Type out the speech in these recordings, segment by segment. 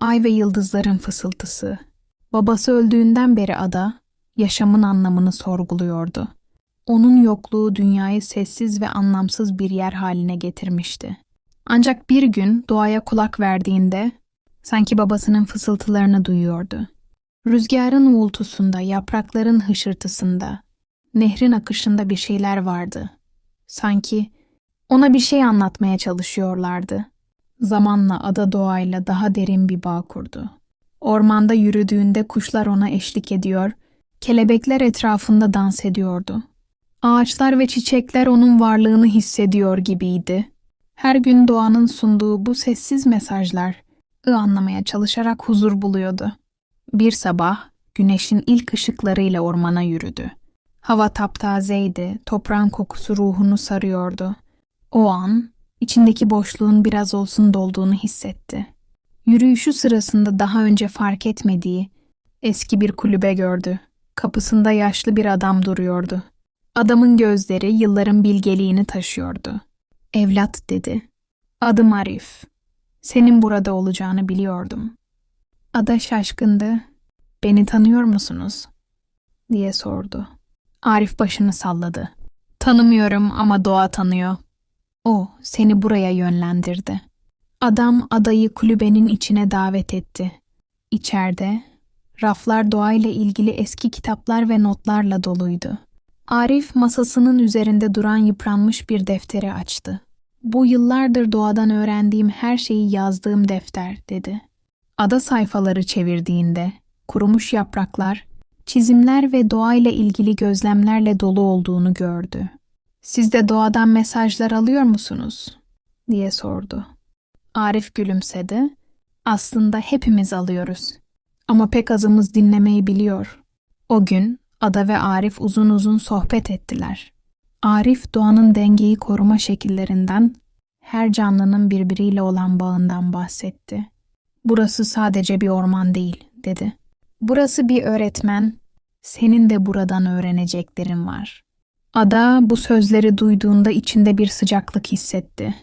Ay ve yıldızların fısıltısı. Babası öldüğünden beri ada, yaşamın anlamını sorguluyordu. Onun yokluğu dünyayı sessiz ve anlamsız bir yer haline getirmişti. Ancak bir gün doğaya kulak verdiğinde sanki babasının fısıltılarını duyuyordu. Rüzgarın uğultusunda, yaprakların hışırtısında, nehrin akışında bir şeyler vardı. Sanki ona bir şey anlatmaya çalışıyorlardı. Zamanla ada doğayla daha derin bir bağ kurdu. Ormanda yürüdüğünde kuşlar ona eşlik ediyor, kelebekler etrafında dans ediyordu. Ağaçlar ve çiçekler onun varlığını hissediyor gibiydi. Her gün doğanın sunduğu bu sessiz mesajlar, ı anlamaya çalışarak huzur buluyordu. Bir sabah güneşin ilk ışıklarıyla ormana yürüdü. Hava taptazeydi, toprağın kokusu ruhunu sarıyordu. O an içindeki boşluğun biraz olsun dolduğunu hissetti. Yürüyüşü sırasında daha önce fark etmediği eski bir kulübe gördü. Kapısında yaşlı bir adam duruyordu. Adamın gözleri yılların bilgeliğini taşıyordu. Evlat dedi. Adım Arif. Senin burada olacağını biliyordum. Ada şaşkındı. Beni tanıyor musunuz? diye sordu. Arif başını salladı. Tanımıyorum ama doğa tanıyor. O seni buraya yönlendirdi. Adam adayı kulübenin içine davet etti. İçeride raflar doğayla ilgili eski kitaplar ve notlarla doluydu. Arif masasının üzerinde duran yıpranmış bir defteri açtı. Bu yıllardır doğadan öğrendiğim her şeyi yazdığım defter, dedi. Ada sayfaları çevirdiğinde kurumuş yapraklar, çizimler ve doğayla ilgili gözlemlerle dolu olduğunu gördü. Siz de doğadan mesajlar alıyor musunuz? diye sordu. Arif gülümsedi. Aslında hepimiz alıyoruz. Ama pek azımız dinlemeyi biliyor. O gün Ada ve Arif uzun uzun sohbet ettiler. Arif doğanın dengeyi koruma şekillerinden, her canlının birbiriyle olan bağından bahsetti. Burası sadece bir orman değil, dedi. Burası bir öğretmen, senin de buradan öğreneceklerin var. Ada bu sözleri duyduğunda içinde bir sıcaklık hissetti.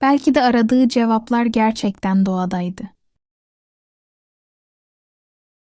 Belki de aradığı cevaplar gerçekten doğadaydı.